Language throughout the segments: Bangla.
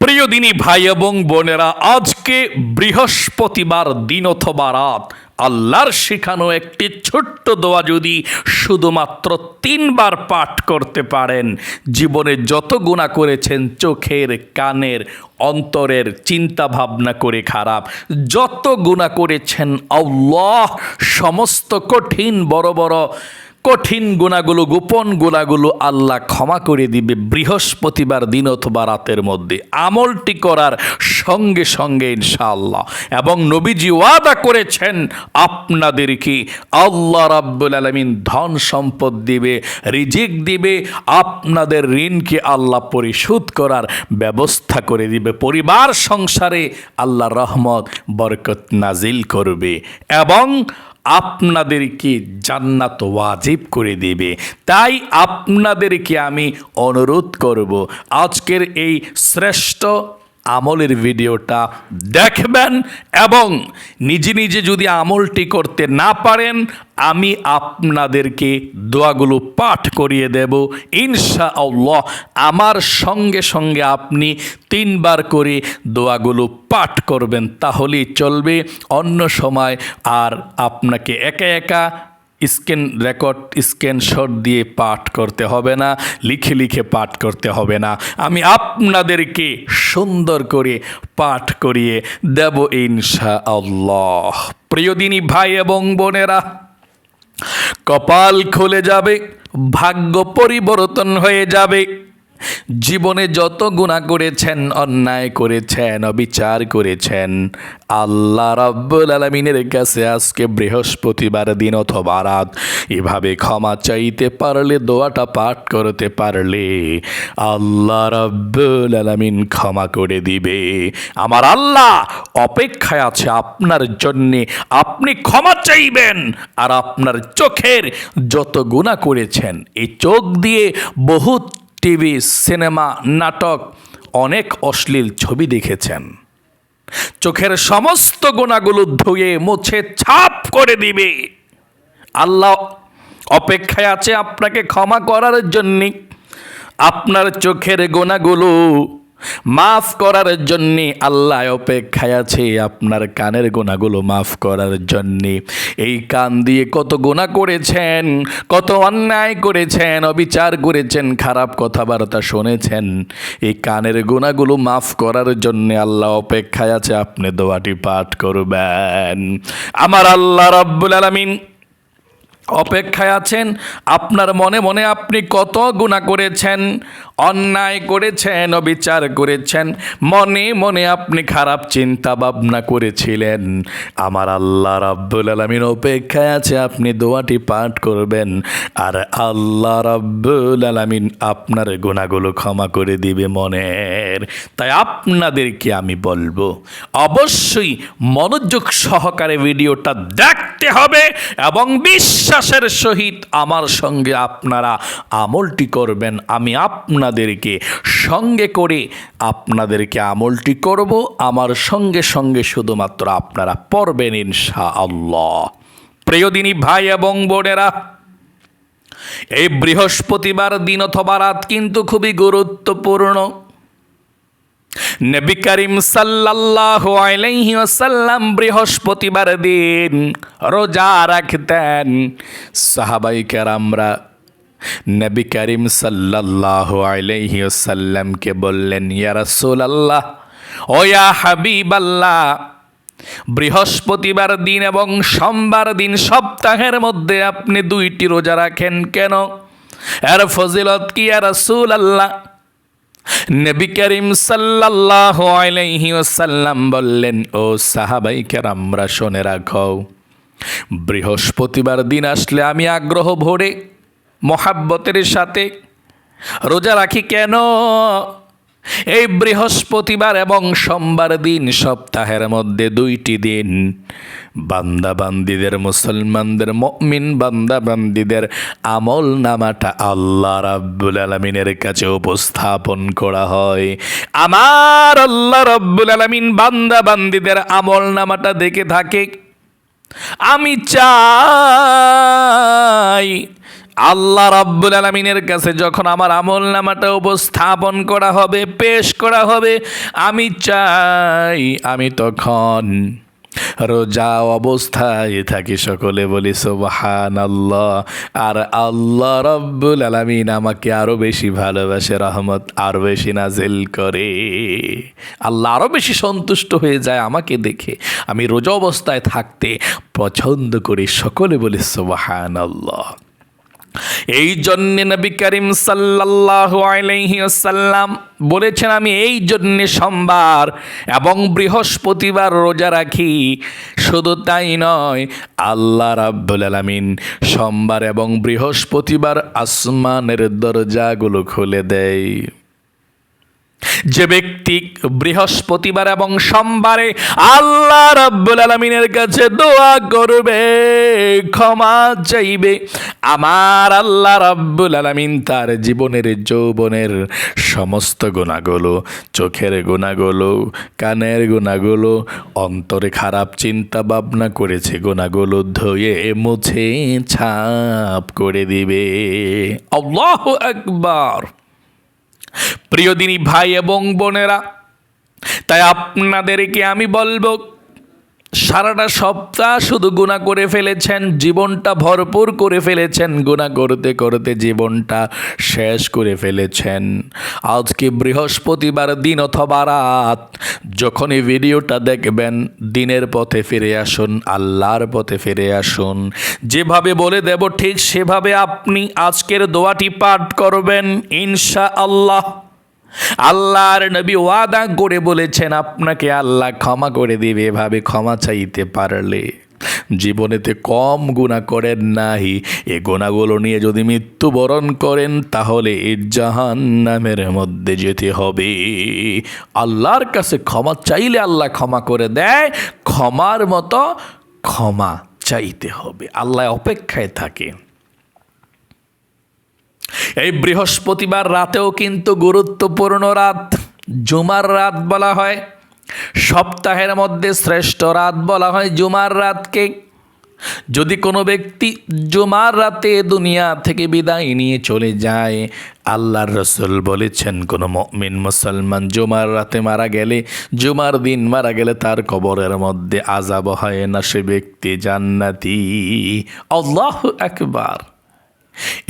প্রিয় দিনী ভাই এবং বোনেরা, আজকে বৃহস্পতিবার দিন অথবা রাত, আল্লাহর শেখানো একটি ছোট্ট দোয়া যদি শুধুমাত্র তিনবার পাঠ করতে পারেন, জীবনে যত গুণা করেছেন চোখের, কানের, অন্তরের চিন্তা ভাবনা করে খারাপ। যত গুণা করেছেন আল্লাহ, সমস্ত কঠিন, বড় বড় কঠিন গুণাগুলো, গোপন গুণাগুলো আল্লাহ ক্ষমা করে দিবে বৃহস্পতিবার দিন অথবা রাতের মধ্যে। আমলটি করার সঙ্গে সঙ্গে ইনশাআল্লাহ। এবং নবীজি ওয়াদা করেছেন আপনাদেরকে আল্লাহ রাব্বুল আলমিন ধন সম্পদ দিবে, রিজিক দিবে, আপনাদের ঋণকে আল্লাহ পরিশোধ করার ব্যবস্থা করে দিবে। পরিবার সংসারে আল্লাহ রহমত, বরকত নাজিল করবে। এবং আপনাদেরকে জান্নাত ওয়াজিব করে দেবে। তাই আপনাদেরকে আমি অনুরোধ করব আজকের এই শ্রেষ্ঠ আমলের ভিডিওটা দেখবেন এবং নিজে নিজে যদি আমলটি করতে না পারেন, আমি আপনাদেরকে দোয়াগুলো পাঠ করিয়ে দেব। ইনশা আল্লাহ আমার সঙ্গে সঙ্গে আপনি তিনবার করে দোয়াগুলো পাঠ করবেন, তাহলেই চলবে। অন্য সময় আর আপনাকে একা একা স্ক্যান রেকর্ড স্ক্যানশট দিয়ে পাঠ করতে হবে না, লিখে লিখে পাঠ করতে হবে না। আমি আপনাদেরকে সুন্দর করে পাঠ করিয়ে দেব ইনশা আল্লাহ প্রিয়দিনী ভাই এবং বোনেরা, কপাল খুলে যাবে, ভাগ্য পরিবর্তন হয়ে যাবে। জীবনে যত গুণা করেছেন, অন্যায় করেছেন, অবিচার করেছেন, আল্লাহ রাব্বুল আলমিনের কাছে আজকে বৃহস্পতিবার দিন অথবা রাত, এভাবে ক্ষমা চাইতে পারলে, দোয়াটা পাঠ করতে পারলে আল্লাহ রাব্বুল আলমিন ক্ষমা করে দিবে। আমার আল্লাহ অপেক্ষায় আছে আপনার জন্যে, আপনি ক্ষমা চাইবেন। আর আপনার চোখের যত গুণা করেছেন, এই চোখ দিয়ে বহুত টিভি, সিনেমা, নাটক অনেক অশ্লীল ছবি দেখেছেন। চোখের সমস্ত গোনাগুলো ধুয়ে মুছে ছাপ করে দিবে। আল্লাহ অপেক্ষায় আছে আপনাকে ক্ষমা করার জন্যে। আপনার চোখের গোনাগুলো মাফ করার জন্যে আল্লাহ অপেক্ষায় আছে আপনার কানের গোনাগুলো মাফ করার জন্যে। এই কান দিয়ে কত গোনা করেছেন, কত অন্যায় করেছেন, অবিচার করেছেন, খারাপ কথাবার্তা শুনেছেন, এই কানের গোনাগুলো মাফ করার জন্যে আল্লাহ অপেক্ষায় আছে, আপনি দোয়াটি পাঠ করবেন। আমার আল্লাহ রব্বুল আলমিন অপেক্ষায় আছেন, আপনার মনে মনে আপনি কত গুণা করেছেন অন্যায় করেছেন, অবিচার করেছেন। মনে মনে আপনি খারাপ চিন্তা ভাবনা করেছিলেন। আমার আল্লাহ রাব্বুল আলমিন অপেক্ষায় আছে, আপনি দোয়াটি পাঠ করবেন। আর আল্লাহ রাব্বুল আলমিন আপনার গুণাগুলো ক্ষমা করে দিবে মনের। তাই আপনাদেরকে আমি বলব, অবশ্যই মনোযোগ সহকারে ভিডিওটা দেখতে হবে এবং বিশ্বাসের সহিত আমার সঙ্গে আপনারা আমলটি করবেন। আমি আপনাদেরকে সঙ্গে করে আপনাদেরকে আমলটি করব। আমার সঙ্গে সঙ্গে শুধুমাত্র আপনারা পড়বেন ইনশা আল্লাহ প্রিয়দিনী ভাই এবং বোনেরা, এই বৃহস্পতিবার দিন অথবা রাত কিন্তু খুবই গুরুত্বপূর্ণ। নবী করিম সাল্লাল্লাহু আলাইহি ওয়াসাল্লাম বৃহস্পতিবার দিন রোজা রাখতেন। সাহাবাই কেরামরা নবী করিম সাল্লাল্লাহু আলাইহি ওয়াসাল্লামকে বললেন, ইয়া আল্লাহ ও হাবিব আল্লাহ বৃহস্পতিবার দিন এবং সোমবার দিন সপ্তাহের মধ্যে আপনি দুইটি রোজা রাখেন কেন? এর ফজিলত কি আর রাসূল আল্লাহ নবী করিম সাল্লাল্লাহু আলাইহি ওয়াসাল্লাম বললেন, ও সাহাবাই কেরামরা, শুনে রাখো, বৃহস্পতিবার দিন আসলে আমি আগ্রহ ভরে মহাব্বতের সাথে রোজা রাখি কেন? এই বৃহস্পতিবার এবং সোমবার দিন সপ্তাহের মধ্যে দুইটি দিন। বান্দাবান্দিদের মুসলমানদের, মমিন বান্দাবান্দিদের আমল নামাটা আল্লাহ রাব্বুল আলমিনের কাছে উপস্থাপন করা হয়। আমার আল্লাহ রাব্বুল আলমিন বান্দাবান্দিদের আমল নামাটা দেখে থাকে, আমি চাই আল্লাহ রাব্বুল আলমিনের কাছে যখন আমার আমল নামাটা উপস্থাপন করা হবে, পেশ করা হবে, আমি চাই, আমি তখন রোজা অবস্থায় থাকি সকলে বলি সোবাহান আল্লাহ আর আল্লাহ রব্বুল আলমিন আমাকে আরও বেশি ভালোবাসে, রহমত আরও বেশি নাজিল করে। আল্লাহ আরও বেশি সন্তুষ্ট হয়ে যায় আমাকে দেখে। আমি রোজা অবস্থায় থাকতে পছন্দ করি, সকলে বলি সোবাহান আল্লাহ এই জন্যে নবী করিম সাল্লাল্লাহু আলাইহি বলেছেন, আমি এই জন্যে সোমবার এবং বৃহস্পতিবার রোজা রাখি। শুধু তাই নয়, আল্লাহ রাব্বুল আলামিন সোমবার এবং বৃহস্পতিবার আসমানের দরজাগুলো খুলে দেয়। যে ব্যক্তি বৃহস্পতিবার এবং সোমবারে আল্লাহ রাব্বুল আলমিনের কাছে দোয়া করবে, ক্ষমা চাইবে। আমার আল্লাহ রাব্বুল আলমিন তার জীবনের, যৌবনের সমস্ত গুণাগুলো, চোখের গুণাগুলো, কানের গুণাগুলো, অন্তরে খারাপ চিন্তা ভাবনা করেছে, গুণাগুলো ধুয়ে মুছে, ছাপ করে দিবে। আল্লাহ একবার প্রিয় দিনী ভাই এবং বোনেরা তাই আপনাদেরকে আমি বলব সারাটা সপ্তাহ শুধু গুণা করে ফেলেছেন, জীবনটা ভরপুর করে ফেলেছেন, গুণা করতে করতে জীবনটা শেষ করে ফেলেছেন। আজকে বৃহস্পতিবার দিন অথবা রাত যখন এই ভিডিওটা দেখবেন, দিনের পথে ফিরে আসুন, আল্লাহর পথে ফিরে আসুন। যেভাবে বলে দেব, ঠিক সেভাবে আপনি আজকের দোয়াটি পাঠ করবেন ইনশা আল্লাহ আল্লাহর নবী ওয়াদা করে বলেছেন, আপনাকে আল্লাহ ক্ষমা করে দেবে, এভাবে ক্ষমা চাইতে পারলে জীবনেতে কম গুণা করেন নাই এ গুণাগুলো নিয়ে যদি মৃত্যুবরণ করেন, তাহলে জাহান নামের মধ্যে যেতে হবে। আল্লাহর কাছে ক্ষমা চাইলে আল্লাহ ক্ষমা করে দেয়, ক্ষমার মতো ক্ষমা চাইতে হবে। আল্লাহ অপেক্ষায় থাকে। এই বৃহস্পতিবার রাতেও কিন্তু গুরুত্বপূর্ণ রাত। জুমার রাত বলা হয়। সপ্তাহের মধ্যে শ্রেষ্ঠ রাত বলা হয় জুমার রাতকে। যদি কোনো ব্যক্তি জুমার রাতে দুনিয়া থেকে বিদায় নিয়ে চলে যায়, আল্লাহর রসুল বলেছেন, কোনো মমিন মুসলমান জুমার রাতে মারা গেলে, জুমার দিন মারা গেলে তার কবরের মধ্যে আজাব হয় না, সে ব্যক্তি জান্নাতি। আল্লাহ একবার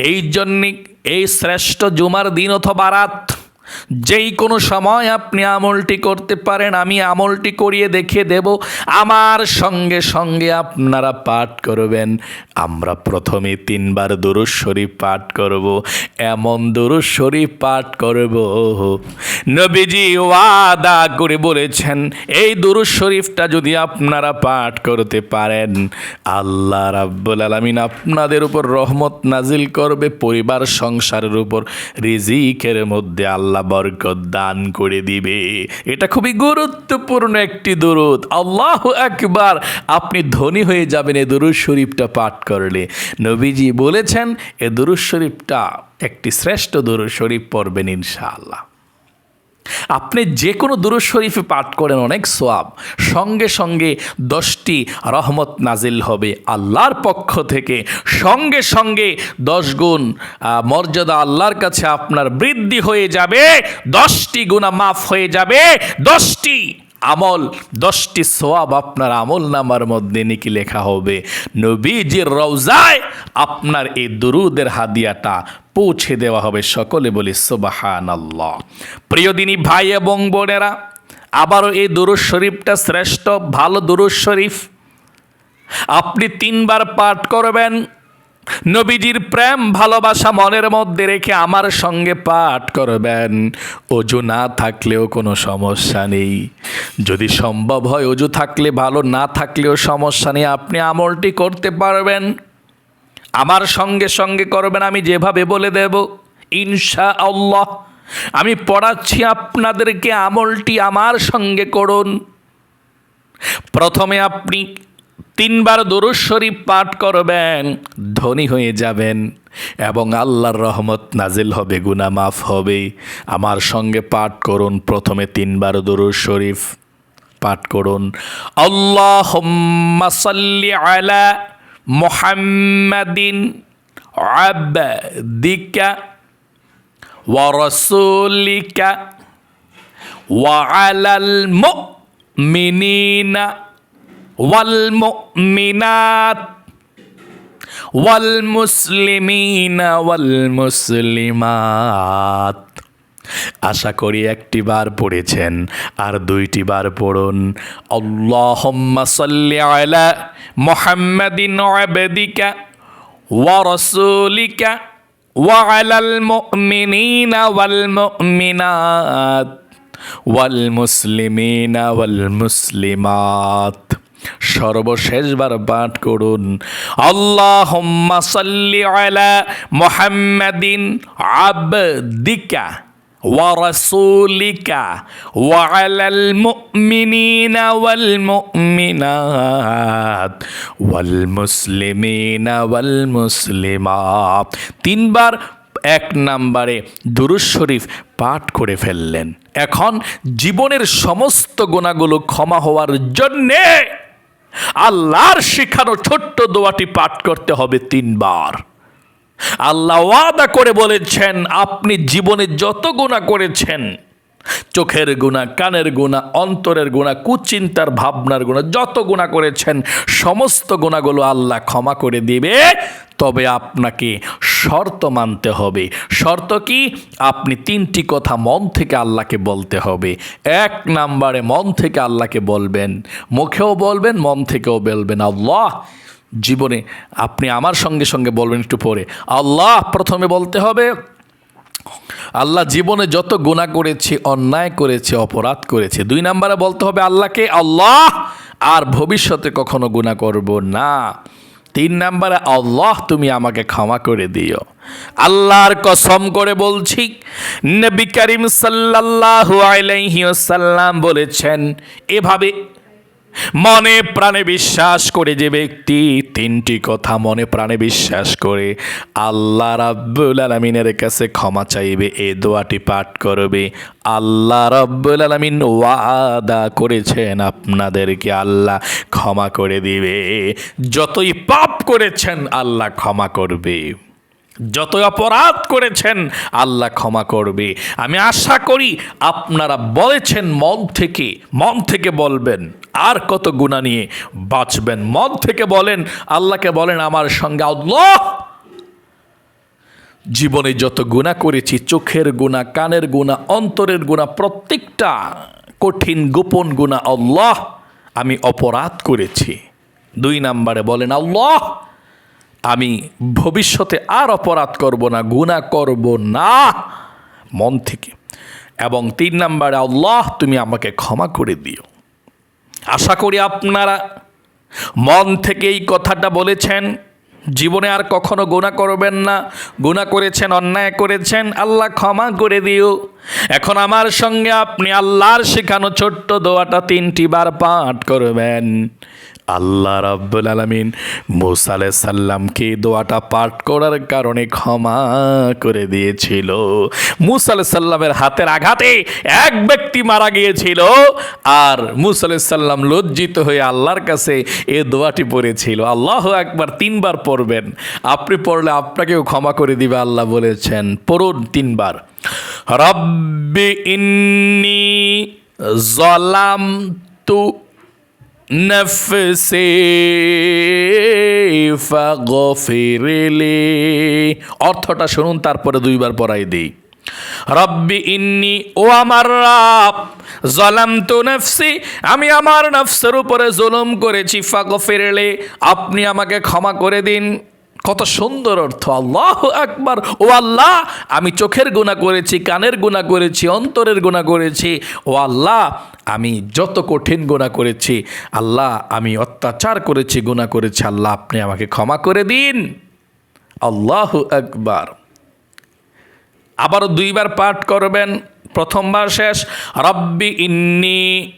এই জন্যে এই শ্রেষ্ঠ জুমার দিন অথবা রাত যেই কোনো সময় আপনি আমলটি করতে পারেন, আমি আমলটি করিয়ে দেখিয়ে দেব। আমার সঙ্গে সঙ্গে আপনারা পাঠ করবেন। আমরা প্রথমে তিনবার দুরুজ শরীফ পাঠ করব। এমন দুরুজ শরীফ পাঠ করব। নবীজি ওয়াদা করে বলেছেন, এই দুরুজ শরীফটা যদি আপনারা পাঠ করতে পারেন, আল্লাহ রাব্বুল আলামিন আপনাদের উপর রহমত নাজিল করবে, পরিবার, সংসারের উপর, রিজিকের মধ্যে আল্লাহ বরকত দান করে দিবে। এটা খুবই গুরুত্বপূর্ণ একটি দরুদ। আল্লাহ একবার আপনি ধনী হয়ে যাবেন, এ দুরুদ শরীফটা পাঠ করলে। নবীজি বলেছেন, এ দুরুদ শরীফটা একটি শ্রেষ্ঠ দুরুদ শরীফ পড়বেন ইনশাআল্লাহ। আপনি যে কোনো দুরু শরীফে পাঠ করেন অনেক সোয়াব। সঙ্গে সঙ্গে দশটি রহমত নাজিল হবে আল্লাহর পক্ষ থেকে। সঙ্গে সঙ্গে দশ গুণ মর্যাদা আল্লাহর কাছে আপনার বৃদ্ধি হয়ে যাবে, দশটি গুণা মাফ হয়ে যাবে, দশটি আমল, দশটি সোয়াব আপনার আমল নামার মধ্যে নাকি লেখা হবে। নবীজির রওজায় আপনার এই দুরুদের হাদিয়াটা পৌঁছে দেওয়া হবে সকলে বলি সোবাহান আল্লাহ প্রিয় দিনী ভাই এবং বোনেরা, আবারও এই দুরুদ শরীফটা শ্রেষ্ঠ, ভালো দুরুদ শরীফ। আপনি তিনবার পাঠ করবেন নবীজির প্রেম, ভালোবাসা মনের মধ্যে রেখে আমার সঙ্গে পাঠ করবেন। অজু না থাকলেও কোনো সমস্যা নেই। যদি সম্ভব হয় অজু থাকলে, ভালো না থাকলেও সমস্যা নেই। আপনি আমলটি করতে পারবেন। আমার সঙ্গে সঙ্গে করবেন, আমি যেভাবে বলে দেব ইনশা আল্লাহ আমি পড়াচ্ছি আপনাদেরকে আমলটি আমার সঙ্গে করুন। প্রথমে আপনি তিনবার দরুদ শরীফ পাঠ করবেন, ধনী হয়ে যাবেন এবং আল্লাহর রহমত নাজিল হবে গুনা মাফ হবে। আমার সঙ্গে পাঠ করুন প্রথমে তিনবার দরুদ শরীফ পাঠ করুন। আল্লাহ আলা মোহাম্মদিন আব্দিকা ওয়ারসুলিকা ওয়া আলাল মুমিনিনা والمؤمنات والمسلمين والمسلمات আশা করি একটি বার পড়েছেন আর দুইটি বার পড়ুন আল্লাহুম্মা সাল্লি আলা মুহাম্মাদিন আবদিকা ওয়া রাসূলিকা وعلى المؤمنين والمؤمنات والمسلمين والمسلمات সর্বশেষবার পাঠ করুন আল্লাহুম্মা সাল্লি আলা মুহাম্মাদিন আবদিকা ورسولك وعلى المؤمنين والمؤمنات والمسلمين والمسلمات তিনবার এক নম্বরে দুরুজ শরীফ পাঠ করে ফেললেন এখন জীবনের সমস্ত গুণাগুলো ক্ষমা হওয়ার জন্যে আল্লাহর শিখানো ছোট্ট দোয়াটি পাঠ করতে হবে তিনবার। আল্লাহ ওয়াদা করে বলেছেন, আপনি জীবনে যত গুণা করেছেন চোখের গুণা, কানের গুণা, অন্তরের গুণা, কুচিন্তার ভাবনার গুণা, যত গুণা করেছেন, সমস্ত গুণাগুলো আল্লাহ ক্ষমা করে দিবে। তবে আপনাকে শর্ত মানতে হবে। শর্ত কি? আপনি তিনটি কথা মন থেকে আল্লাহকে বলতে হবে। এক নাম্বারে মন থেকে আল্লাহকে বলবেন, মুখেও বলবেন, মন থেকেও বলবেন, আল্লাহ, জীবনে আপনি আমার সঙ্গে সঙ্গে বলবেন একটু পরে, আল্লাহ প্রথমে বলতে হবে আল্লাহ জীবনে যত গুণা করেছি, অন্যায় করেছে, অপরাধ করেছে, দুই নম্বরে বলতে হবে আল্লাহকে, আল্লাহ, আর ভবিষ্যতে কখনো গুণা করব না। তিন নম্বরে, আল্লাহ, তুমি আমাকে ক্ষমা করে দিও। আল্লাহর কসম করে বলছি, নবী করিম সাল্লাল্লাহু আলাইহি ওয়াসাল্লাম বলেছেন, এভাবে মনে প্রাণে বিশ্বাস করে যে ব্যক্তি তিনটি কথা মনে প্রাণে বিশ্বাস করে, আল্লাহ রাব্বুল আলমিনের কাছে ক্ষমা চাইবে, এ দোয়াটি পাঠ করবে। আল্লাহ রাব্বুল আলমিন ওয়াদা করেছেন আপনাদেরকে, আল্লাহ ক্ষমা করে দিবে। যতই পাপ করেছেন, আল্লাহ ক্ষমা করবে। যত অপরাধ করেছেন, আল্লাহ ক্ষমা করবে। আমি আশা করি আপনারা বলেছেন মন থেকে মন থেকে বলবেন, আর কত গুণা নিয়ে বাঁচবেন। মন থেকে বলেন, আল্লাহকে বলেন, আমার সঙ্গে আল্লাহ। জীবনে যত গুণা করেছি, চোখের গুণা কানের গুণা অন্তরের গুণা প্রত্যেকটা কঠিন, গোপন গুণা আল্লাহ আমি অপরাধ করেছি। দুই নাম্বারে বলেন, আল্লাহ আমি ভবিষ্যতে আর অপরাধ করব না গুণা করব না মন থেকে। এবং তিন নম্বরে, আল্লাহ, তুমি আমাকে ক্ষমা করে দিও। আশা করি আপনারা মন থেকে এই কথাটা বলেছেন, জীবনে আর কখনো গুণা করবেন না। গুণা করেছেন, অন্যায় করেছেন, আল্লাহ ক্ষমা করে দিও। এখন আমার সঙ্গে আপনি আল্লাহর শেখানো ছোট্ট দোয়াটা তিনটি বার পাঠ করবেন। আল্লাহ রাব্বুল আলমিন মুসা সাল্লামকে দোয়াটা পাঠ করার কারণে ক্ষমা করে দিয়েছিল। মুসা সাল্লামের হাতের আঘাতে এক ব্যক্তি মারা গিয়েছিল আর মুসা সাল্লাম লজ্জিত হয়ে আল্লাহর কাছে এ দোয়াটি পড়েছিল। আল্লাহ একবার তিনবার পড়বেন। আপনি পড়লে আপনাকেও ক্ষমা করে দিবে আল্লাহ বলেছেন। পড়ুন তিনবার। রব্বি ইন্নি জলাম তু নফসি ফাগফিরলি অর্থটা শুনুন, তারপরে দুইবার পড়াই দিই। রব্বি ইন্নি, ও আমার রাব জলাম তো নফসি, আমি আমার নফসের উপরে জুলুম করেছি ফাগফিরলি আপনি আমাকে ক্ষমা করে দিন। কত সুন্দর অর্থ। আল্লাহ একবার ও আল্লাহ, আমি চোখের গুণা করেছি, কানের গুণা করেছি, অন্তরের গুণা করেছি। ও আল্লাহ, আমি যত কঠিন গুণা করেছি, আল্লাহ, আমি অত্যাচার করেছি গুণা করেছি। আল্লাহ, আপনি আমাকে ক্ষমা করে দিন। আল্লাহ একবার আবারও দুইবার পাঠ করবেন। প্রথমবার শেষ। রব্বি ইন্নি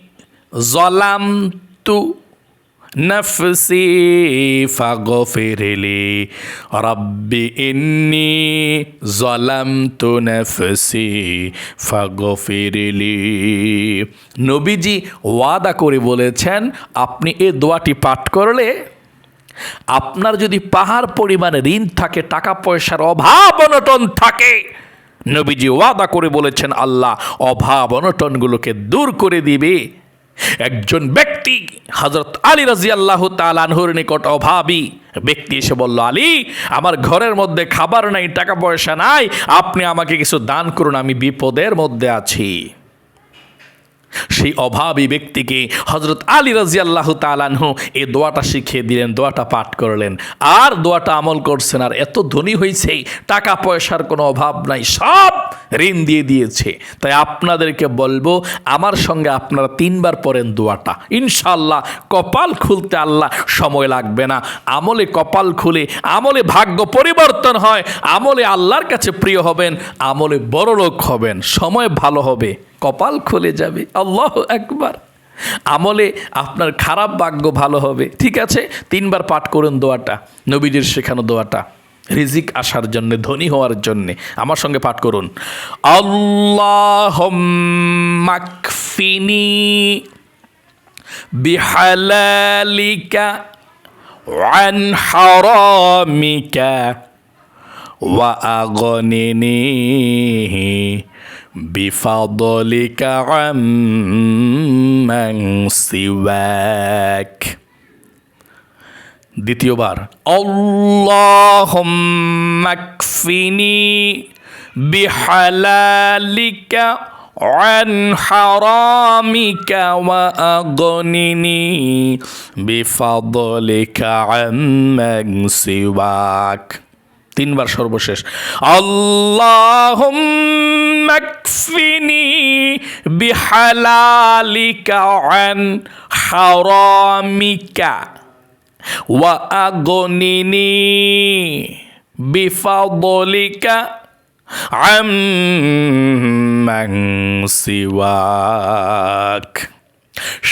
জলাম তু নফসি ফাগফিরলি। রব্বি ইন্নি জলামতু নফসি ফাগফিরলি। নবীজি ওয়াদা করে বলেছেন, আপনি এ দোয়াটি পাঠ করলে আপনার যদি পাহাড় পরিমাণে ঋণ থাকে, টাকা পয়সার অভাব অনটন থাকে। নবীজি ওয়াদা করে বলেছেন, আল্লাহ অভাব অনটনগুলোকে দূর করে দিবে। একজন ব্যক্তি হজরত আলী রাজি আল্লাহ তালানহুর নিকট অভাবী, ব্যক্তি এসে বলল, আলী, আমার ঘরের মধ্যে খাবার নাই, টাকা পয়সা নাই, আপনি আমাকে কিছু দান করুন, আমি বিপদের মধ্যে আছি। সেই অভাবী ব্যক্তিকে হজরত আলী রাজি আল্লাহ তালানহু এই দোয়াটা শিখিয়ে দিলেন, দোয়াটা পাঠ করলেন। আর দোয়াটা আমল করছেন আর এত ধনী হয়েছে টাকা পয়সার কোনো অভাব নাই, সব ঋণ দিয়ে দিয়েছে। তাই আপনাদেরকে বলব, আমার সঙ্গে আপনারা তিনবার পড়েন দোয়াটা। ইনশাল্লাহ কপাল খুলতে আল্লাহ সময় লাগবে না। আমলে কপাল খুলে, আমলে ভাগ্য পরিবর্তন হয়, আমলে আল্লাহর কাছে প্রিয় হবেন, আমলে বড় লোক হবেন, সময় ভালো হবে। কপাল খুলে যাবে আল্লাহ একবার আমলে আপনার খারাপ ভাগ্য ভালো হবে ঠিক আছে তিনবার পাঠ করুন দোয়াটা নবীজির শেখানো দোয়াটা রিজিক আসার জন্য ধনী হওয়ার জন্যে আমার সঙ্গে পাঠ করুন আল্লাহ মাকফিনি বিহালালিকা عن حرامك وأغنني بفضلك عمن سواك দ্বিতীয়বার অল্লাহম্মাকফিনি বিহালালিকা عن حرامك وأغنني بفضلك عمن سواك তিনবার সর্বশেষ। আল্লাহুম্মাকফিনি বিহালালিকা হারামিকা ওয়া আগনিনি বিফাদলিকা আম্মান সিওয়াক।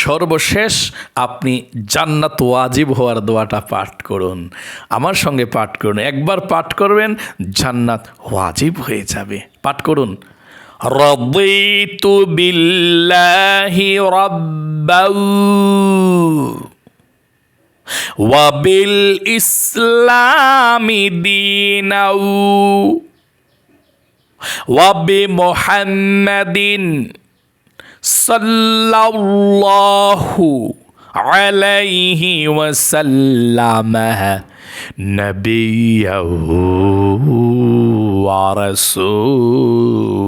সর্বশেষ আপনি জান্নাত ওয়াজিব হওয়ার দোয়াটা পাঠ করুন আমার সঙ্গে পাঠ করুন একবার পাঠ করবেন জান্নাত ওয়াজিব হয়ে যাবে পাঠ করুন রদিতু বিল্লাহি রাব্বাউ وبالإسلام دينا وبمحمد صلى الله عليه وسلم نبيا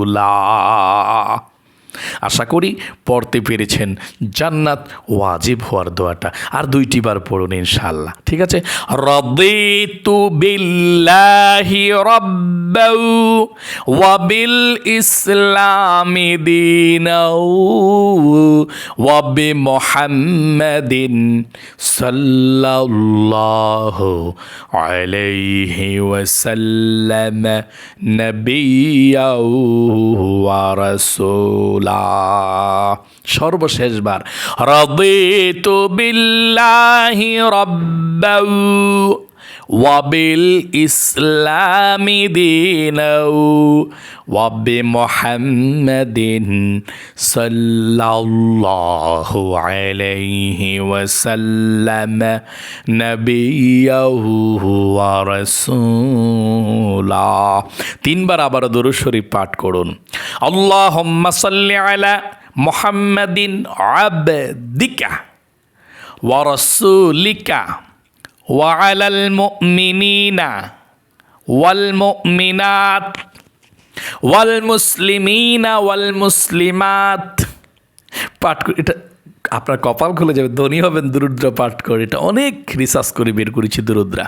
ورسولا আশা করি পড়তে পেরেছেন। জান্নাত ওয়াজিব হওয়ার দোয়াটা। আর দুইটি বার পড়ুন ইনশাল্লাহ ঠিক আছে? রদিতু বিল্লাহি রব্বাউ ওয়া বিল ইসলামি দীনাউ ওয়া বি মুহাম্মাদিন সাল্লাল্লাহু আলাইহি ওয়াসাল্লাম নবিয়াউ ওয়া রাসূলা। সর্বশেষবার। তো বিল্লাহি রব্বাউ ওয়াবিল ইসলামি দিনৌ ওয়াবি মোহাম্মদিন সাল্লাল্লাহু আলাইহি ওয়াসাল্লাম নবিয়াহু ওয়া রাসূলা তিনবার আবার দরুদ শরীফ পাঠ করুন। আল্লাহুম্মা সাল্লি আলা মোহাম্মদিন আবদিকা ওয়া রাসূলিকা وعلى المؤمنين والمؤمنات والمسلمين والمسلمات পাঠ করে এটা আপনার কপাল খুলে যাবে ধনী হবেন দুরুদ্রা পাঠ করে এটা অনেক রিসার্চ করে বের করেছি দুরুদ্রা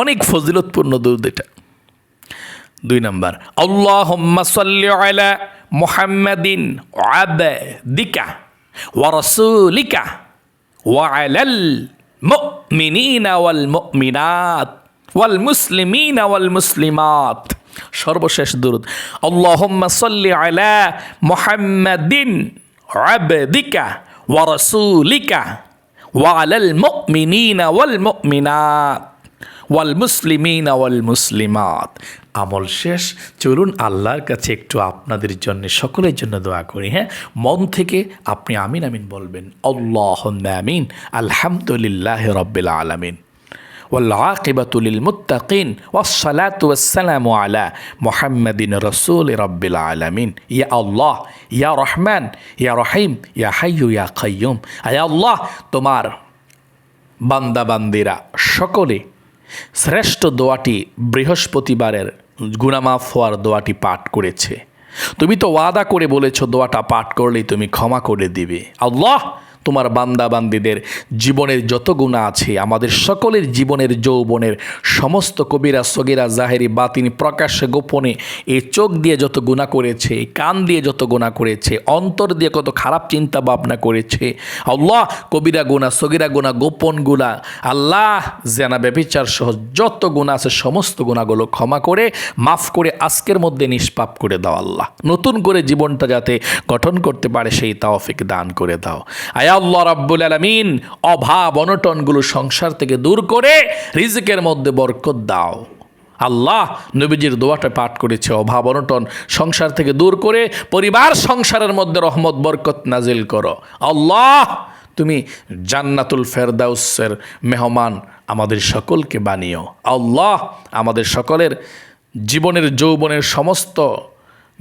অনেক ফজিলতপূর্ণ দুরুদ এটা দুই নাম্বার আল্লাহুম্মা সাল্লি আলা মুহাম্মাদিন আবদিকা ওয়া রাসূলিকা ওয়া আলাল মুমিনিন ওয়াল মুমিনাত ওয়াল মুসলিমিন ওয়াল মুসলিমাত সর্বশেষ দুরুদ আল্লাহুম্মা সাল্লি আলা মুহাম্মাদিন আবদিকা ওয়া রাসূলিকা ওয়া আলাল মুমিনিন ওয়াল মুমিনাত ওয়াল মুসলিমিন ওয়াল মুসলিমাত আমল শেষ চলুন আল্লাহর কাছে একটু আপনাদের জন্য সকলের জন্য দোয়া করি হ্যাঁ মন থেকে আপনি আমিন আমিন বলবেন আল্লাহ আমিন আলহামদুলিল্লাহ রব্বিল আলমিন والعاقبة للمتقين والصلاة والسلام على محمد رسول رب العالمين يا الله يا رحمن يا رحيم يا حي يا قيوم يا الله তোমার বান্দা বান্দিরা সকলে শ্রেষ্ঠ দোয়াটি বৃহস্পতিবারের গুণামাফ হওয়ার দোয়াটি পাঠ করেছে। তুমি তো ওয়াদা করে বলেছ দোয়াটা পাঠ করলেই তুমি ক্ষমা করে দিবে। আল্লাহ তোমার বান্দাবান্দিদের জীবনের যত গুণা আছে, আমাদের সকলের জীবনের যৌবনের সমস্ত কবিরা, সগিরা, জাহেরি, বাতিনি, প্রকাশ্যে, গোপনে এই চোখ দিয়ে যত গুণা করেছে কান দিয়ে যত গুণা করেছে, অন্তর দিয়ে কত খারাপ চিন্তা ভাবনা করেছে, আল্লাহ কবিরা গুণা, সগিরা গুণা, গোপন গুণা, আল্লাহ জেনা ব্যবিচার সহ যত গুণা আছে, সমস্ত গুণাগুলো ক্ষমা করে, মাফ করে, আজকের মধ্যে নিষ্পাপ করে দাও আল্লাহ। নতুন করে জীবনটা যাতে গঠন করতে পারে, সেই তাওফিক দান করে দাও। আয় আল্লাহ রাব্বুল আলামিন অভাব অনটনগুলো সংসার থেকে দূর করে রিজিকের মধ্যে বরকত দাও। আল্লাহ নবীজির দোয়াটা পাঠ করেছে, অভাব অনটন সংসার থেকে দূর করে পরিবার সংসারের মধ্যে রহমত, বরকত নাজিল করো। আল্লাহ, তুমি জান্নাতুল ফেরদাউসের মেহমান আমাদের সকলকে বানিও। আল্লাহ আমাদের সকলের জীবনের, যৌবনের সমস্ত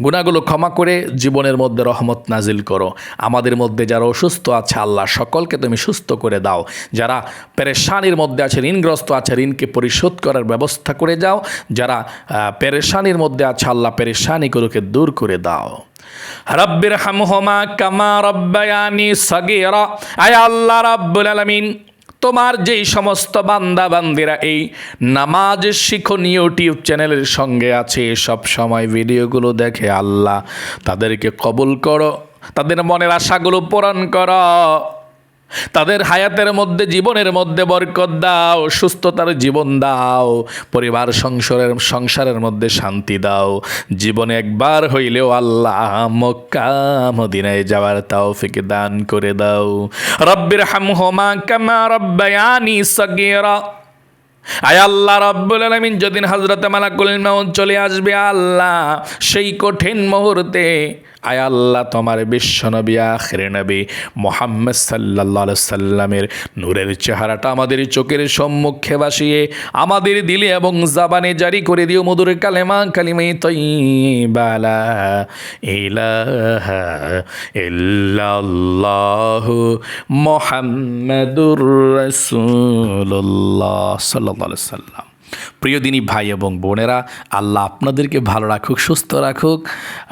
গুণাগুলো ক্ষমা করে জীবনের মধ্যে রহমত নাজিল করো। আমাদের মধ্যে যারা অসুস্থ আছে, আল্লাহ সকলকে তুমি সুস্থ করে দাও। যারা পেরেশানির মধ্যে আছে ঋণগ্রস্ত আছে, ঋণকে পরিশোধ করার ব্যবস্থা করে যাও। যারা পেরেশানির মধ্যে আছে, আল্লাহ পেরেশানিগুলোকে দূর করে দাও। রব্বির হামহমা কামা রব্বায়ানি সগীরা। আয় আল্লাহ রাব্বুল আলামিন। তোমার যেই সমস্ত বান্দা বান্দিরা এই নামাজ শিক্ষণীয় ইউটিউব চ্যানেলের সঙ্গে আছে, সব সময় ভিডিওগুলো দেখে আল্লাহ তাদেরকে কবুল করো, তাদের মনের আশাগুলো পূরণ করো। তাদের হায়াতের মধ্যে, জীবনের মধ্যে বরকত দাও, সুস্থতার জীবন দাও, পরিবার সংসারের সংসারের মধ্যে শান্তি দাও। জীবনে একবার হইলেও আল্লাহ মক্কা, মদিনায় যাওয়ার তৌফিক দান করে দাও। রব্বির হামহুমা কামা রব্বায়ানি সগীরা। আয় আল্লাহ রব্বুল আলমিন, যেদিন হজরত মালাকুল মাউত চলে আসবে আল্লাহ, সেই কঠিন মুহূর্তে আয় আল্লাহ তোমার বিশ্বনবী আখরে নবী, মোহাম্মদ সাল্লাহ সাল্লামের নূরের চেহারাটা আমাদের চোখের সম্মুখে বাসিয়ে আমাদের দিলে এবং জাবানে জারি করে দিও মধুর কালেমা, কালিমে তৈবালা ইলাহা ইল্লাল্লাহু মোহাম্মদুর রাসূলুল্লাহ সাল্লাল্লাহু সাল্লাম। প্রিয় দিনী ভাই এবং বোনেরা, আল্লাহ আপনাদেরকে ভালো রাখুক, সুস্থ রাখুক,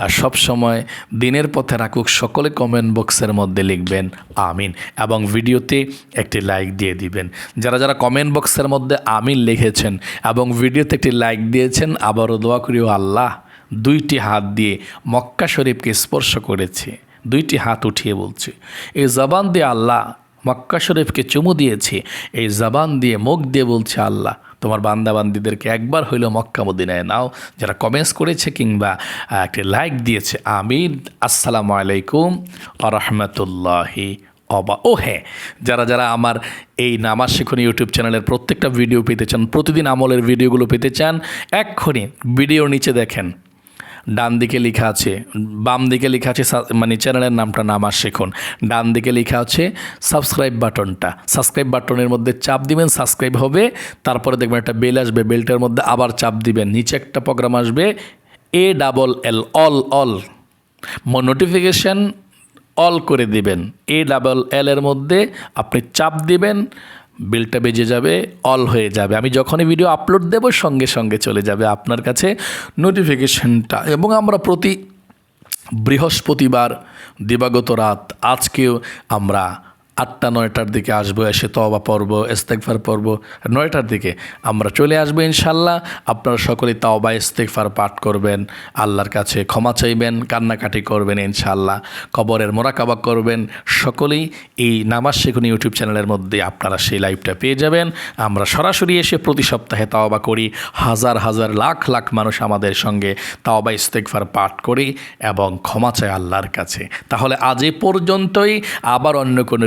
আর সব সময় দিনের পথে রাখুক, সকলে কমেন্ট বক্সের মধ্যে লিখবেন, আমিন। এবং ভিডিওতে একটি লাইক দিয়ে দিবেন। যারা যারা কমেন্ট বক্সের মধ্যে আমিন লিখেছেন এবং ভিডিওতে একটি লাইক দিয়েছেন, আবারও দোয়া করিও আল্লাহ, দুইটি হাত দিয়ে মক্কা শরীফকে স্পর্শ করেছে, দুইটি হাত উঠিয়ে বলছে। এই জবান দিয়ে আল্লাহ মক্কা শরীফকে চুমু দিয়েছে, এই জবান দিয়ে মুখ দিয়ে বলছে, আল্লাহ তোমার বান্দাবান্দিদেরকে একবার হইলেও মক্কা মদিনায় নাও, যারা কমেন্টস করেছে কিংবা একটি লাইক দিয়েছে, আমিন। আসসালামু আলাইকুম আরহামতুল্লাহি রহমতুল্লাহি অবা ও হ্যাঁ যারা যারা আমার এই নামাজ শিখুন ইউটিউব চ্যানেলের প্রত্যেকটা ভিডিও পেতে চান, প্রতিদিন আমলের ভিডিওগুলো পেতে চান, এক্ষুনি ভিডিওর নিচে দেখেন। ডান দিকে লেখা আছে, বাম দিকে লেখা আছে মানে চ্যানেলের নামটা নামাজ শিখুন। ডান দিকে লেখা আছে সাবস্ক্রাইব বাটনটা। সাবস্ক্রাইব বাটনের মধ্যে চাপ দিবেন, সাবস্ক্রাইব হবে, তারপরে দেখবেন একটা বেল আসবে, বেলটার মধ্যে আবার চাপ দিবেন। নিচে একটা প্রোগ্রাম আসবে, A double L, all all. Notification all করে দিবেন। এ ডাবল এল এর মধ্যে আপনি চাপ দিবেন বিলটা বেজে যাবে অল হয়ে যাবে। আমি যখনই ভিডিও আপলোড দেব, সঙ্গে সঙ্গে চলে যাবে আপনার কাছে নোটিফিকেশনটা এবং আমরা প্রতি বৃহস্পতিবার দিবাগত রাত আজকেও আমরা আটটা, নয়টার দিকে আসব, এসে তবা পর্ব ইস্তেকফার পর্ব নয়টার দিকে আমরা চলে আসব ইনশাল্লাহ। আপনারা সকলে তাওবা ইস্তেকফার পাঠ করবেন। আল্লাহর কাছে ক্ষমা চাইবেন, কান্নাকাটি করবেন ইনশাল্লাহ। কবরের মোরাকাবা করবেন। সকলেই এই নামাজ শেখুন ইউটিউব চ্যানেলের মধ্যে আপনারা সেই লাইভটা পেয়ে যাবেন। আমরা সরাসরি এসে প্রতি সপ্তাহে তাওবা করি। হাজার হাজার, লাখ লাখ মানুষ আমাদের সঙ্গে তাওবা ইস্তেকফার পাঠ করি এবং ক্ষমা চায় আল্লাহর কাছে। তাহলে আজ এ পর্যন্তই। আবার অন্য কোনো